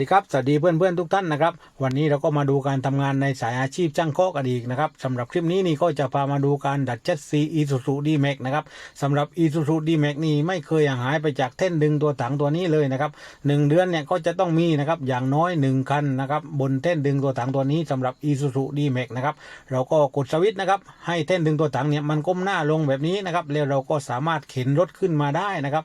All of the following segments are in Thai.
สวัสดีครับ สวัสดีเพื่อนเพื่อนทุกท่านนะครับ วันนี้เราก็มาดูการทำงานในสายอาชีพจ้างเคาะกันอีกนะครับสำหรับคลิปนี้นี่ก็จะพามาดูการดัดเจ็ตซีอีซูซูดีแม็กนะครับสำหรับอีซูซูดีแม็กนี่ไม่เคยห่างหายไปจากเท่นดึงตัวถังตัวนี้เลยนะครับหนึ่งเดือนเนี่ยก็จะต้องมีนะครับอย่างน้อยหนึ่งคันนะครับบนเท่นดึงตัวถังตัวนี้สำหรับอีซูซูดีแม็กนะครับเราก็กดสวิตช์นะครับให้เท่นดึงตัวถังเนี่ยมันก้มหน้าลงแบบนี้นะครับแล้วเราก็สามารถเข็นรถขึ้นมาได้นะครับ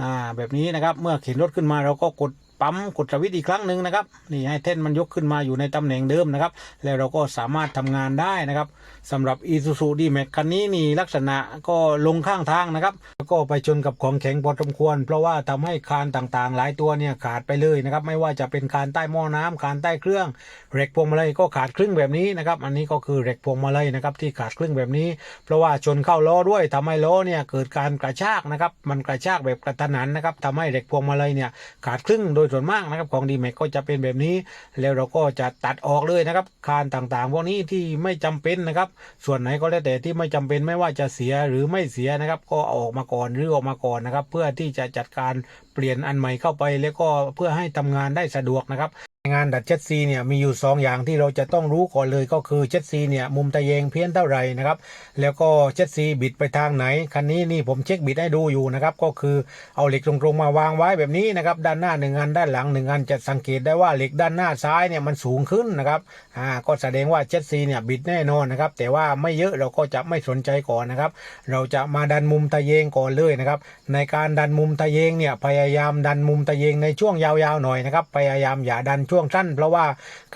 อ่าแบบนี้นะครับเมื่อเข็นรถขึ้นมาเราก็กด ปั๊มกดสวิตช์อีกครั้งหนึ่งนะครับนี่ให้เท่นมันยกขึ้นมาอยู่ในตำแหน่งเดิมนะครับ แล้วเราก็สามารถทำงานได้นะครับสำหรับ Isuzu D-Max คันนี้นี่ลักษณะก็ลงข้างทางนะครับ แล้วก็ไปชนกับของแข็งพอสมควร เพราะว่าทำให้คานต่างๆ หลายตัวเนี่ยขาดไปเลยนะครับ ไม่ว่าจะเป็นคานใต้หม้อน้ำคานใต้เครื่องเหล็กพวงมาลัยก็ขาดครึ่งแบบนี้นะครับ อันนี้ก็คือเหล็กพวงมาลัยนะครับที่ขาดครึ่งแบบนี้ เพราะว่าชนเข้าล้อด้วยทำให้ล้อเนี่ยเกิดการกระชากนะครับ มันกระชากแบบกระทันหันนะครับทำให้เหล็กพวงมาลัยเนี่ยขาดครึ่งโดยส่วนมากนะครับของดีแม็กก็จะเป็นแบบนี้ แล้วเราก็จะตัดออกเลยนะครับคานต่างๆ พวกนี้ที่ไม่จำเป็นนะครับ ส่วนไหนก็แล้วแต่ที่ไม่จำเป็นไม่ว่าจะเสียหรือไม่เสียนะครับ ก็อออกมาก่อนหรือออกมาก่อนนะครับ เพื่อที่จะจัดการเปลี่ยนอันใหม่เข้าไปแล้วก็เพื่อให้ทำงานได้สะดวกนะครับ งานดัดเจ็ตซีเนี่ยมีอยู่ 2 อย่างที่เราจะต้องรู้ก่อนเลยก็คือเจ็ตซีเนี่ยมุมตะแยงเพี้ยนเท่าไหร่นะครับแล้วก็เจ็ตซีบิดไปทางไหนคันนี้นี่ผมเช็คบิดให้ดูอยู่นะครับก็คือเอาเหล็กตรงๆมาวางไว้แบบนี้นะครับด้านหน้าหนึ่งอันด้านหลังหนึ่งอันจะสังเกตได้ว่าเหล็กด้านหน้าซ้ายเนี่ยมันสูงขึ้นนะครับอ่าก็แสดงว่าเจ็ตซีเนี่ยบิดแน่นอนนะครับแต่ว่าไม่เยอะเราก็จะไม่สนใจก่อนนะครับเราจะมาดันมุมตะแยงก่อนเลยนะครับในการดันมุมตะแยงเนี่ยพยายามดันมุมตะแยงในช่วงยาวๆหน่อยนะครับพยายามอย่าดันช่ว่วงสั้น เพราะว่า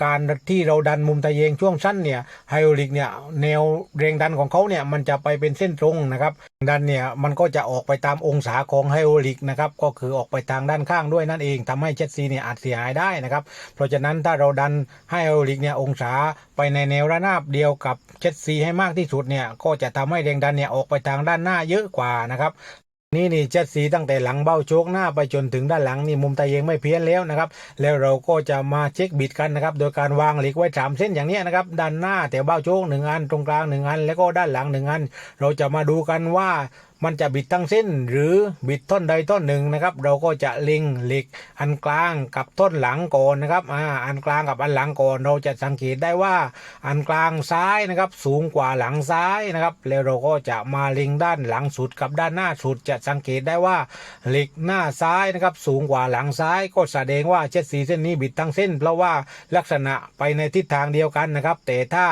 การที่เราดันมุมตะแยงช่วงสั้นเนี่ยไฮโอลิกเนี่ยแนวแรงดันของเขาเนี่ยมันจะไปเป็นเส้นตรงนะครับดันเนี่ยมันก็จะออกไปตามองศาของไฮโอลิกนะครับก็คือออกไปทางด้านข้างด้วยนั่นเองทำให้เจ็ตซีเนี่ยอาจเสียหายได้นะครับเพราะฉะนั้นถ้าเราดันไฮโอลิกเนี่ยองศาไปในแนวระนาบเดียวกับเจ็ตซีให้มากที่สุดเนี่ยก็จะทำให้แรงดันเนี่ยออกไปทางด้านหน้าเยอะกว่านะครับ นี่นี่เช็ดสีตั้งแต่หลังเบ้าโชกหน้าไปจนถึงด้านหลังนี่มุมตะเยงไม่เพี้ยนแล้วนะครับแล้วเราก็จะมาเช็คบิดกันนะครับโดยการวางเหล็กไว้สามเส้นอย่างนี้นะครับด้านหน้าแถวเบ้าโชกหนึ่งอันตรงกลางหนึ่งอัน แล้วก็ด้านหลังหนึ่งอัน เราจะมาดูกันว่า มันจะบิดทั้งเส้นหรือบิดท่อนใดท่อนหนึ่งนะครับ เราก็จะเล็งเหล็กอันกลางกับท่อนหลังก่อนนะครับอ่าอันกลางกับอันหลังก่อน เราจะสังเกตได้ว่าอันกลางซ้ายนะครับสูงกว่าหลังซ้ายนะครับ แล้วเราก็จะมาเล็งด้านหลังสุดกับด้านหน้าสุด จะสังเกตได้ว่าเหล็กหน้าซ้ายนะครับสูงกว่าหลังซ้ายก็แสดงว่าเจ็ดสีเส้นนี้บิดทั้งเส้น เพราะว่าลักษณะไปในทิศทางเดียวกันนะครับ แต่ถ้า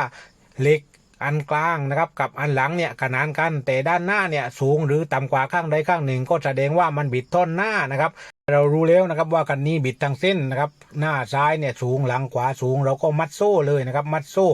เหล็ก อันกลางนะครับกับอันหลังเนี่ยขนานกันแต่ด้านหน้าเนี่ยสูงหรือต่ำกว่าข้างใดข้างหนึ่ง ก็แสดงว่ามันบิดท่อนหน้านะครับ เรารู้แล้วนะครับว่ากันนี้บิดทางเส้นนะครับหน้าซ้ายเนี่ยสูงหลังขวาสูง เราก็มัดโซ่เลยนะครับมัดโซ่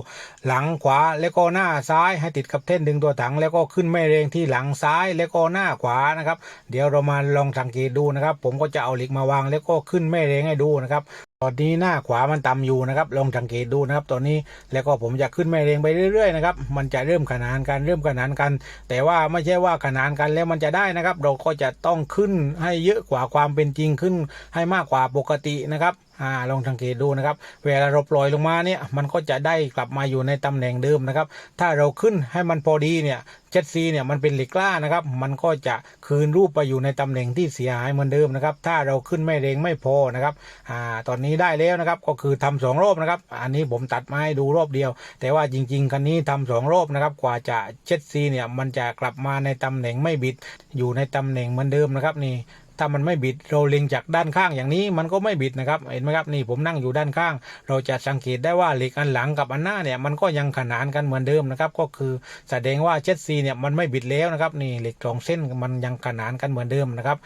หลังขวาแล้วก็หน้าซ้ายให้ติดกับเท่นดึงตัวถัง แล้วก็ขึ้นแม่แรงที่หลังซ้ายแล้วก็หน้าขวานะครับ เดี๋ยวเรามาลองสังเกตดูนะครับ ผมก็จะเอาเหล็กมาวางแล้วก็ขึ้นแม่แรงให้ดูนะครับ ตอนนี้หน้าขวามันต่ำอยู่นะครับลองสังเกตดูนะครับตอนนี้แล้วก็ผมจะขึ้นแม่เรงไปเรื่อยๆนะครับมันจะเริ่มขนานกันเริ่มขนานกัน แต่ว่าไม่ใช่ว่าขนานกันแล้วมันจะได้นะครับ เราก็จะต้องขึ้นให้เยอะกว่าความเป็นจริงขึ้นให้มากกว่าปกตินะครับ อ่าลองสังเกตดูนะครับเวลาเราปล่อยลงมาเนี่ยมันก็จะได้กลับมาอยู่ในตำแหน่งเดิมนะครับ ถ้าเราขึ้นให้มันพอดีเนี่ยเจ็ดซีเนี่ยมันเป็นเหล็กกล้านะครับ มันก็จะคืนรูปไปอยู่ในตำแหน่งที่เสียหายเหมือนเดิมนะครับ ถ้าเราขึ้นไม่เรงไม่พอนะครับอ่าตอนนี้ได้แล้วนะครับก็คือทำสองรอบนะครับ อันนี้ผมตัดมาให้ดูรอบเดียว แต่ว่าจริง ๆ คันนี้ทำสองรอบนะครับกว่าจะเจ็ดซีเนี่ยมันจะกลับมาในตำแหน่งไม่บิดอยู่ในตำแหน่งเหมือนเดิมนะครับนี่ ถ้ามันไม่บิดเราเล็งจากด้านข้างอย่างนี้มันก็ไม่บิดนะครับเห็นไหมครับนี่ผมนั่งอยู่ด้านข้าง เราจะสังเกตได้ว่าเหล็กอันหลังกับอันหน้าเนี่ยมันก็ยังขนานกันเหมือนเดิมนะครับก็คือแสดงว่าเจ็ดซีเนี่ยมันไม่บิดแล้วนะครับนี่เหล็กสองเส้นมันยังขนานกันเหมือนเดิมนะครับ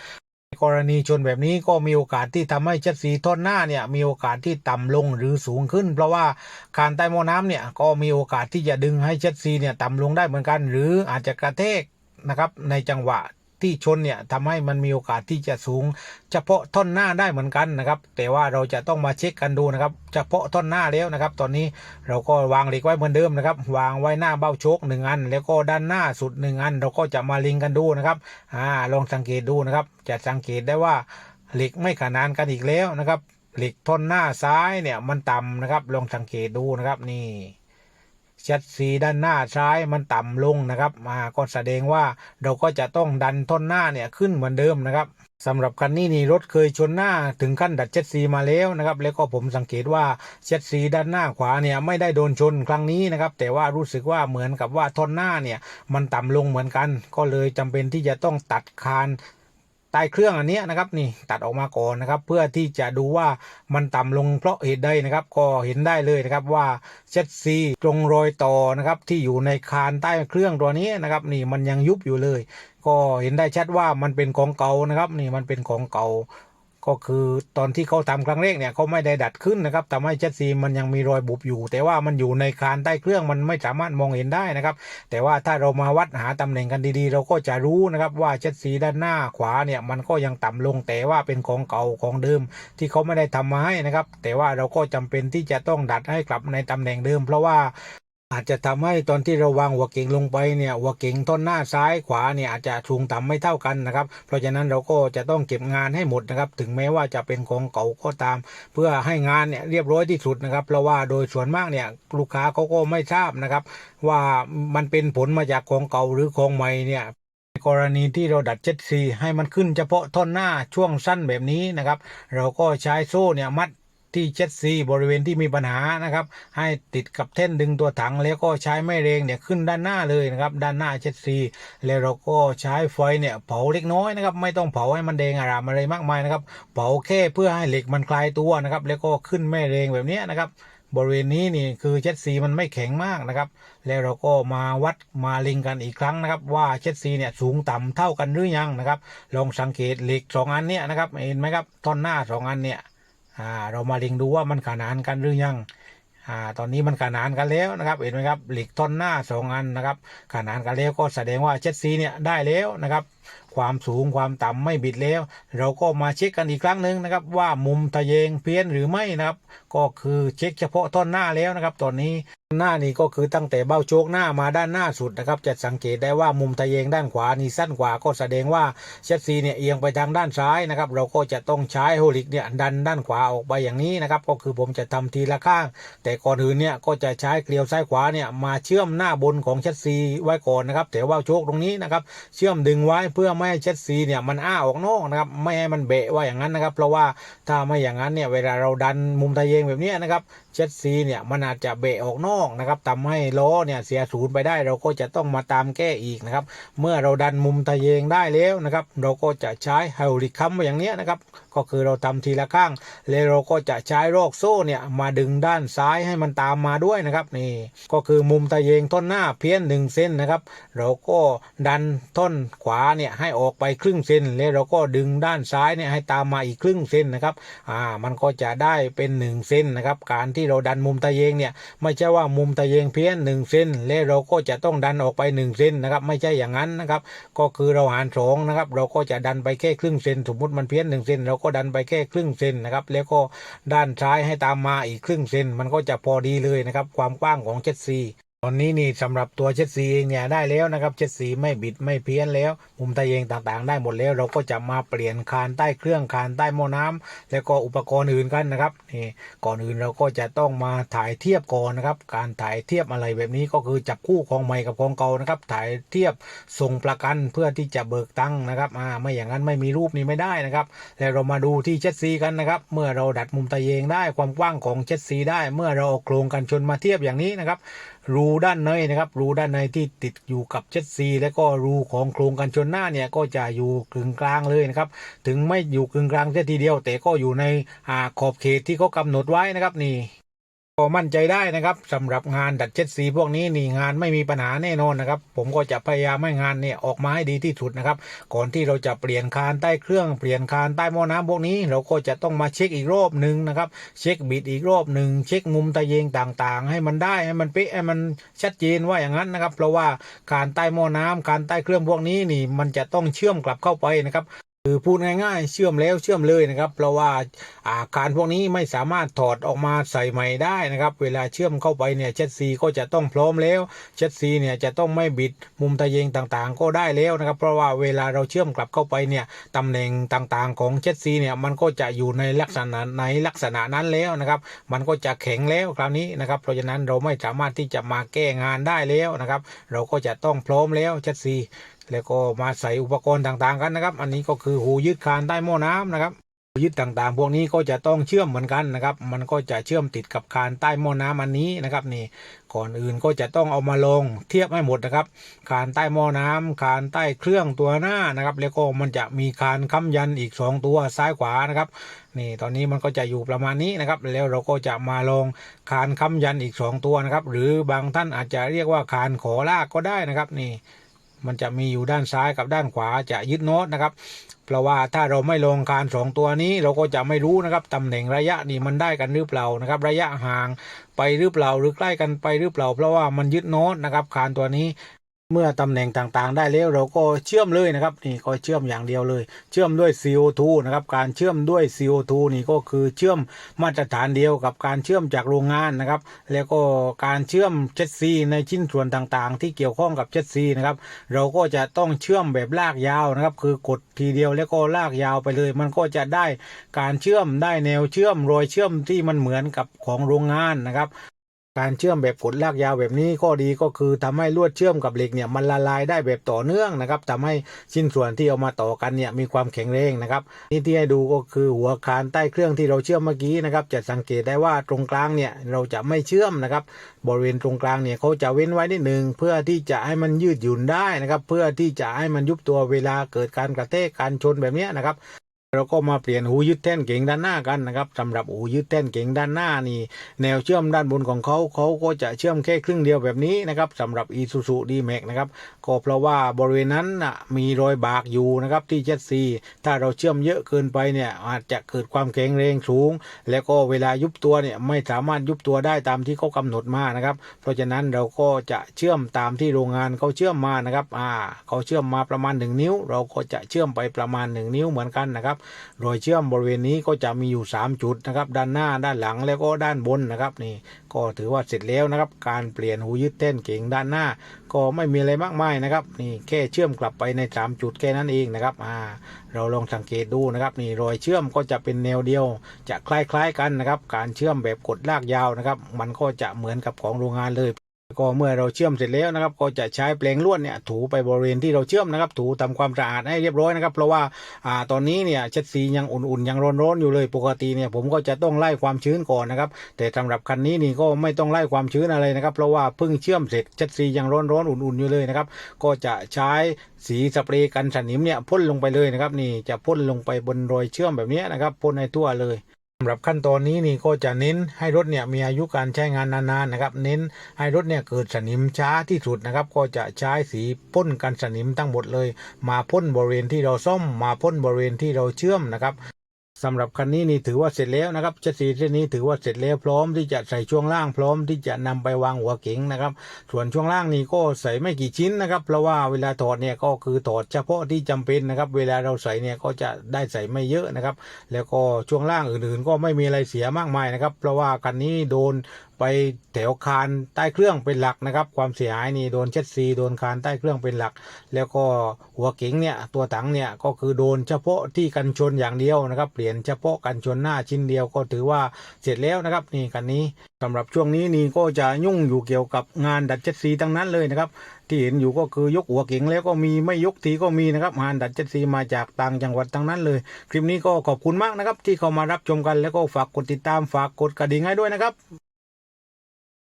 กรณีชนแบบนี้ก็มีโอกาสที่ทำให้เจ็ดสีท่อนหน้าเนี่ยมีโอกาสที่ต่ำลงหรือสูงขึ้น เพราะว่าการใต้หม้อน้ำเนี่ยก็มีโอกาสที่จะดึงให้เจ็ดสีเนี่ยต่ำลงได้เหมือนกัน หรืออาจจะกระแทกนะครับในจังหวะ ที่ชนเนี่ยทำให้มันมีโอกาสที่จะสูง เฉพาะท่อนหน้าได้เหมือนกันนะครับ แต่ว่าเราจะต้องมาเช็คกันดูนะครับ เฉพาะท่อนหน้าแล้วนะครับ ตอนนี้เราก็วางเหล็กไว้เหมือนเดิมนะครับ วางไว้หน้าเบ้าโชคหนึ่งอัน แล้วก็ด้านหน้าสุดหนึ่งอัน เราก็จะมาลิงกันดูนะครับอ่าลองสังเกตดูนะครับ จะสังเกตได้ว่าเหล็กไม่ขนานกันอีกแล้วนะครับเหล็กท่อนหน้าซ้ายเนี่ยมันต่ำนะครับ ลองสังเกตดูนะครับนี่ ชัดสีด้านหน้าซ้ายมันต่ำลงนะครับมาก็แสดงว่าเราก็จะต้องดันท่อนหน้าเนี่ยขึ้นเหมือนเดิมนะครับสำหรับคันนี้นี่รถเคยชนหน้าถึงขั้นดัดเจ็ดซีมาแล้วนะครับ แล้วก็ผมสังเกตว่าเจ็ดซีด้านหน้าขวาเนี่ยไม่ได้โดนชนครั้งนี้นะครับ แต่ว่ารู้สึกว่าเหมือนกับว่าท่อนหน้าเนี่ยมันต่ำลงเหมือนกัน ก็เลยจำเป็นที่จะต้องตัดคาน ใต้เครื่องอันนี้นะครับนี่ตัดออกมาก่อนนะครับ เพื่อที่จะดูว่ามันต่ำลงเพราะเหตุใดนะครับ ก็เห็นได้เลยนะครับว่าเช็ดซีตรงรอยต่อนะครับที่อยู่ในคานใต้เครื่องตัวนี้นะครับนี่มันยังยุบอยู่เลย ก็เห็นได้ชัดว่ามันเป็นของเก่านะครับ นี่มันเป็นของเก่า ก็คือตอนที่เขาทำครั้งแรกเนี่ยเขาไม่ได้ดัดขึ้นนะครับทำให้เจ็ตซีมันยังมีรอยบุบอยู่ แต่ว่ามันอยู่ในคานใต้เครื่องมันไม่สามารถมองเห็นได้นะครับ แต่ว่าถ้าเรามาวัดหาตำแหน่งกันดีๆ เราก็จะรู้นะครับว่าเจ็ตซีด้านหน้าขวาเนี่ยมันก็ยังต่ำลง แต่ว่าเป็นของเก่าของเดิม ที่เขาไม่ได้ทำมาให้นะครับ แต่ว่าเราก็จำเป็นที่จะต้องดัดให้กลับในตำแหน่งเดิม เพราะว่า อาจจะทำให้ตอนที่เราวางหัวเก่งลงไปเนี่ยหัวเก่งท่อนหน้าซ้ายขวาเนี่ยอาจจะสูงต่ำไม่เท่ากันนะครับ เพราะฉะนั้นเราก็จะต้องเก็บงานให้หมดนะครับ ถึงแม้ว่าจะเป็นของเก่าก็ตาม เพื่อให้งานเนี่ยเรียบร้อยที่สุดนะครับ เพราะว่าโดยส่วนมากเนี่ยลูกค้าเขาก็ไม่ทราบนะครับ ว่ามันเป็นผลมาจากของเก่าหรือของใหม่เนี่ยกรณีที่เราดัดเจ็ดซีให้มันขึ้นเฉพาะท่อนหน้าช่วงสั้นแบบนี้นะครับ เราก็ใช้โซ่เนี่ยมัด ที่เจ็ดซีบริเวณที่มีปัญหานะครับ ให้ติดกับแท่นดึงตัวถังแล้วก็ใช้แม่เรงเนี่ยขึ้นด้านหน้าเลยนะครับ ด้านหน้าเจ็ดซีแล้วเราก็ใช้ไฟเนี่ยเผาเล็กน้อยนะครับ ไม่ต้องเผาให้มันแดงอารามอะไรมากมายนะครับ เผาแค่เพื่อให้เหล็กมันคลายตัวนะครับ แล้วก็ขึ้นแม่เรงแบบนี้นะครับบริเวณนี้นี่คือเจ็ดซีมันไม่แข็งมากนะครับ แล้วเราก็มาวัดมาลิงกันอีกครั้งนะครับ ว่าเจ็ดซีเนี่ยสูงต่ำเท่ากันหรือยังนะครับ ลองสังเกตเหล็กสองอันเนี่ยนะครับเห็นไหมครับท่อนหน้าสองอันเนี่ย อ่าเรามาลิงดูว่ามันขนานกันหรือยังอ่าตอนนี้มันขนานกันแล้วนะครับเห็นไหมครับเหล็กท่อนหน้าสองอันนะครับขนานกันแล้วก็แสดงว่าเจ็ดซีเนี่ยได้แล้วนะครับ ความสูงความต่ำไม่บิดแล้ว เราก็มาเช็คกันอีกครั้งหนึ่งนะครับ ว่ามุมตะเยงเพี้ยนหรือไม่นะครับ ก็คือเช็คเฉพาะท่อนหน้าแล้วนะครับ ตอนนี้หน้านี่ก็คือตั้งแต่เบ้าโชกหน้ามาด้านหน้าสุดนะครับ จะสังเกตได้ว่ามุมตะเยงด้านขวานี่สั้นกว่าก็แสดงว่าเชฟซีเนี่ยเอียงไปทางด้านซ้ายนะครับ เราก็จะต้องใช้โฮลิกเนี่ยดันด้านขวาออกไปอย่างนี้นะครับ ก็คือผมจะทำทีละข้าง แต่ก่อนอื่นเนี่ยก็จะใช้เกลียวซ้ายขวาเนี่ยมาเชื่อมหน้าบนของเชฟซีไว้ก่อนนะครับแต่ว่าโชคตรงนี้นะครับ เชื่อมดึงไว้เพื่อไม่ให้เช็ดซีเนี่ยมันอ้าออกนอกนะครับไม่ให้มันเบะว่าอย่างนั้นนะครับ เพราะว่าถ้าไม่อย่างนั้นเนี่ยเวลาเราดันมุมตะเยงแบบนี้นะครับเจ็ดซีเนี่ยมันอาจจะเบะออกนอกนะครับทำให้ล้อเนี่ยเสียศูนย์ไปได้ เราก็จะต้องมาตามแก้อีกนะครับ เมื่อเราดันมุมตะเยงได้แล้วนะครับ เราก็จะใช้ไฮดรอลิกคัมอย่างเนี้ยนะครับ ก็คือเราทำทีละข้าง แล้วเราก็จะใช้รอกโซ่เนี่ยมาดึงด้านซ้ายให้มันตามมาด้วยนะครับนี่ก็คือมุมตะเยงท่อนหน้าเพี้ยนหนึ่งเส้นนะครับ เราก็ดันท่อนขวาเนี่ยให้ออกไปครึ่งเซนแล้วเราก็ดึงด้านซ้ายเนี่ยให้ตามมาอีกครึ่งเซนนะครับอ่ามันก็จะได้เป็นหนึ่งเซนนะครับการที่เราดันมุมตะเยงเนี่ยไม่ใช่ว่ามุมตะเยงเพี้ยนหนึ่งเซนแล้วเราก็จะต้องดันออกไปหนึ่งเซนนะครับไม่ใช่อย่างนั้นนะครับก็คือเราหารสองนะครับเราก็จะดันไปแค่ครึ่งเซนสมมติมันเพี้ยนหนึ่งเซนเราก็ดันไปแค่ครึ่งเซนนะครับแล้วก็ด้านซ้ายให้ตามมาอีกครึ่งเซนมันก็จะพอดีเลยนะครับความกว้างของเจ็ดซี ตอนนี้นี่สำหรับตัวเจ็ดสีเองเนี่ยได้แล้วนะครับเจ็ดสีไม่บิดไม่เพี้ยนแล้วมุมตะเยงต่างๆ ได้หมดแล้ว เราก็จะมาเปลี่ยนคานใต้เครื่องคานใต้หม้อน้ำแล้วก็อุปกรณ์อื่นกันนะครับนี่ก่อนอื่นเราก็จะต้องมาถ่ายเทียบก่อนนะครับการถ่ายเทียบอะไรแบบนี้ก็คือจับคู่ของใหม่กับของเก่านะครับถ่ายเทียบส่งประกันเพื่อที่จะเบิกตังค์นะครับอ่าไม่อย่างนั้นไม่มีรูปนี้ไม่ได้นะครับแล้วเรามาดูที่เจ็ดซีกันนะครับเมื่อเราดัดมุมตะเยงได้ความกว้างของเจ็ดซีได้ เมื่อเราเอาโครงกันชนมาเทียบอย่างนี้นะครับ รูด้านในนะครับรูด้านในที่ติดอยู่กับเช็ดซีและก็รูของโครงกันชนหน้าเนี่ยก็จะอยู่กึ่งกลางเลยนะครับถึงไม่อยู่กึ่งกลางแค่ทีเดียว แต่ก็อยู่ในอขอบเขตที่เขากำหนดไว้นะครับนี่ มั่นใจได้นะครับสำหรับงานดัดเจ็ดสีพวกนี้นี่งานไม่มีปัญหาแน่นอนนะครับ ผมก็จะพยายามให้งานเนี่ยออกมาให้ดีที่สุดนะครับ ก่อนที่เราจะเปลี่ยนคานใต้เครื่องเปลี่ยนคานใต้หม้อน้ำพวกนี้ เราก็จะต้องมาเช็คอีกรอบหนึ่งนะครับ เช็คบิดอีกรอบหนึ่งเช็คมุมตะเยงต่างๆ ให้มันได้ให้มันเป๊ะให้มันชัดเจนว่าอย่างนั้นนะครับ เพราะว่าการใต้หม้อน้ำการใต้เครื่องพวกนี้นี่มันจะต้องเชื่อมกลับเข้าไปนะครับ คือพูดง่ายๆ เชื่อมแล้วเชื่อมเลยนะครับ เพราะว่าอาการพวกนี้ไม่สามารถถอดออกมาใส่ใหม่ได้นะครับ เวลาเชื่อมเข้าไปเนี่ยเช็ดซีก็จะต้องพร้อมแล้วเช็ดซีเนี่ยจะต้องไม่บิดมุมตะเยงต่างๆ ก็ได้แล้วนะครับ เพราะว่าเวลาเราเชื่อมกลับเข้าไปเนี่ยตำแหน่งต่างๆ ของเช็ดซีเนี่ยมันก็จะอยู่ในลักษณะในลักษณะนั้นแล้วนะครับ มันก็จะแข็งแล้วคราวนี้นะครับเพราะฉะนั้นเราไม่สามารถที่จะมาแก้งานได้แล้วนะครับ เราก็จะต้องพร้อมแล้วเช็ดซี แล้วก็มาใส่อุปกรณ์ต่างๆกันนะครับ อันนี้ก็คือหูยึดคานใต้หม้อน้ำนะครับยึดต่างๆ พวกนี้ก็จะต้องเชื่อมเหมือนกันนะครับ มันก็จะเชื่อมติดกับคานใต้หม้อน้ำอันนี้นะครับนี่ ก่อนอื่นก็จะต้องเอามาลงเทียบให้หมดนะครับ คานใต้หม้อน้ำคานใต้เครื่องตัวหน้านะครับ แล้วก็มันจะมีคานค้ำยันอีกสองตัวซ้ายขวานะครับ นี่ตอนนี้มันก็จะอยู่ประมาณนี้นะครับ แล้วเราก็จะมาลงคานค้ำยันอีกสองตัวนะครับ หรือบางท่านอาจจะเรียกว่าคานขอลากก็ได้นะครับนี่ มันจะมีอยู่ด้านซ้ายกับด้านขวาจะยึดโน้ตนะครับ เพราะว่าถ้าเราไม่ลงคานสองตัวนี้เราก็จะไม่รู้นะครับตำแหน่งระยะนี่มันได้กันหรือเปล่านะครับ ระยะห่างไปหรือเปล่าหรือใกล้กันไปหรือเปล่า เพราะว่ามันยึดโน้ตนะครับคานตัวนี้ เมื่อตำแหน่งต่างๆ ได้แล้วเราก็เชื่อมเลยนะครับนี่ก็เชื่อมอย่างเดียวเลย เชื่อมด้วย CO2 นะครับการเชื่อมด้วย CO2 นี่ก็คือเชื่อมมาตรฐานเดียวกับการเชื่อมจากโรงงานนะครับแล้วก็การเชื่อมเจ็ดซีในชิ้นส่วนต่างๆ ที่เกี่ยวข้องกับเจ็ดซีนะครับเราก็จะต้องเชื่อมแบบลากยาวนะครับคือกดทีเดียวแล้วก็ลากยาวไปเลย มันก็จะได้การเชื่อมได้แนวเชื่อมรอยเชื่อมที่มันเหมือนกับของโรงงานนะครับ การเชื่อมแบบกดลากยาวแบบนี้ข้อดีก็คือทำให้ลวดเชื่อมกับเหล็กเนี่ยมันละลายได้แบบต่อเนื่องนะครับทำให้ชิ้นส่วนที่เอามาต่อกันเนี่ยมีความแข็งแรงนะครับนี่ที่ให้ดูก็คือหัวคานใต้เครื่องที่เราเชื่อมเมื่อกี้นะครับจะสังเกตได้ว่าตรงกลางเนี่ยเราจะไม่เชื่อมนะครับบริเวณตรงกลางเนี่ยเขาจะเว้นไว้นิดหนึ่งเพื่อที่จะให้มันยืดหยุ่นได้นะครับเพื่อที่จะให้มันยุบตัวเวลาเกิดการกระแทกการชนแบบนี้นะครับ เราก็มาเปลี่ยนหูยึดแท่นเก่งด้านหน้ากันนะครับสำหรับหูยึดแท่นเก่งด้านหน้านี่ แนวเชื่อมด้านบนของเขาเขาก็จะเชื่อมแค่ครึ่งเดียวแบบนี้นะครับสำหรับ Isuzu D-Max นะครับก็เพราะว่าบริเวณนั้นมีรอยบากอยู่นะครับที่เจ็ดซีถ้าเราเชื่อมเยอะเกินไปเนี่ยอาจจะเกิดความแข็งแรงสูง แล้วก็เวลายุบตัวเนี่ยไม่สามารถยุบตัวได้ตามที่เขากำหนดมานะครับ เพราะฉะนั้นเราก็จะเชื่อมตามที่โรงงานเขาเชื่อมมานะครับอ่าเขาเชื่อมมาประมาณ 1 นิ้ว เราก็จะเชื่อมไปประมาณ 1 นิ้วเหมือนกันนะครับรอยเชื่อมบริเวณนี้ก็จะมีอยู่ 3 จุดนะครับ ด้านหน้าด้านหลังแล้วก็ด้านบนนะครับนี่ก็ถือว่าเสร็จแล้วนะครับ การเปลี่ยนหูยึดเต้นเก่งด้านหน้า ก็ไม่มีอะไรมากมายนะครับนี่แค่เชื่อมกลับไปใน 3 จุดแค่นั้นเองนะครับอ่าเราลองสังเกตดูนะครับนี่รอยเชื่อมก็จะเป็นแนวเดียว จะคล้ายๆกันนะครับ การเชื่อมแบบกดลากยาวนะครับ มันก็จะเหมือนกับของโรงงานเลย ก็เมื่อเราเชื่อมเสร็จแล้วนะครับ ก็จะใช้แปรงลวดเนี่ยถูไปบริเวณที่เราเชื่อมนะครับ ถูทำความสะอาดให้เรียบร้อยนะครับ เพราะว่าอ่าตอนนี้เนี่ยเช็ดสียังอุ่นๆยังร้อนๆอยู่เลยปกติเนี่ยผมก็จะต้องไล่ความชื้นก่อนนะครับ แต่สำหรับคันนี้นี่ก็ไม่ต้องไล่ความชื้นอะไรนะครับ เพราะว่าเพิ่งเชื่อมเสร็จเช็ดสียังร้อนๆอุ่นๆอยู่เลยนะครับ ก็จะใช้สีสเปรย์กันสนิมเนี่ยพ่นลงไปเลยนะครับ นี่จะพ่นลงไปบนรอยเชื่อมแบบนี้นะครับพ่นให้ทั่วเลย สำหรับขั้นตอนนี้นี่ก็จะเน้นให้รถเนี่ยมีอายุการใช้งานนานๆนะครับ เน้นให้รถเนี่ยเกิดสนิมช้าที่สุดนะครับ ก็จะใช้สีพ่นกันสนิมทั้งหมดเลย มาพ่นบริเวณที่เราซ่อมมาพ่นบริเวณที่เราเชื่อมนะครับ สำหรับคันนี้นี่ถือว่าเสร็จแล้วนะครับเจ็ดสีเส้นนี้ถือว่าเสร็จแล้วพร้อมที่จะใส่ช่วงล่างพร้อมที่จะนำไปวางหัวเก๋งนะครับ ส่วนช่วงล่างนี่ก็ใส่ไม่กี่ชิ้นนะครับ เพราะว่าเวลาถอดเนี่ยก็คือถอดเฉพาะที่จำเป็นนะครับ เวลาเราใส่เนี่ยก็จะได้ใส่ไม่เยอะนะครับ แล้วก็ช่วงล่างอื่นๆ ก็ไม่มีอะไรเสียมากมายนะครับ เพราะว่าคันนี้โดน ไปแถวคานใต้เครื่องเป็นหลักนะครับ ความเสียหายนี่โดนเช็ดซีโดนคานใต้เครื่องเป็นหลัก แล้วก็หัวเก๋งเนี่ยตัวถังเนี่ยก็คือโดนเฉพาะที่กันชนอย่างเดียวนะครับ เปลี่ยนเฉพาะกันชนหน้าชิ้นเดียวก็ถือว่าเสร็จแล้วนะครับนี่คันนี้สำหรับช่วงนี้นี่ก็จะยุ่งอยู่เกี่ยวกับงานดัดเจ็ดสีทั้งนั้นเลยนะครับที่เห็นอยู่ก็คือยกหัวเก๋งแล้วก็มีไม่ยกทีก็มีนะครับงานดัดเจ็ดสีมาจากต่างจังหวัดทั้งนั้นเลย คลิปนี้ก็ขอบคุณมากนะครับ ที่เข้ามารับชมกันแล้วก็ฝากกดติดตามฝากกดกระดิ่งให้ด้วยนะครับ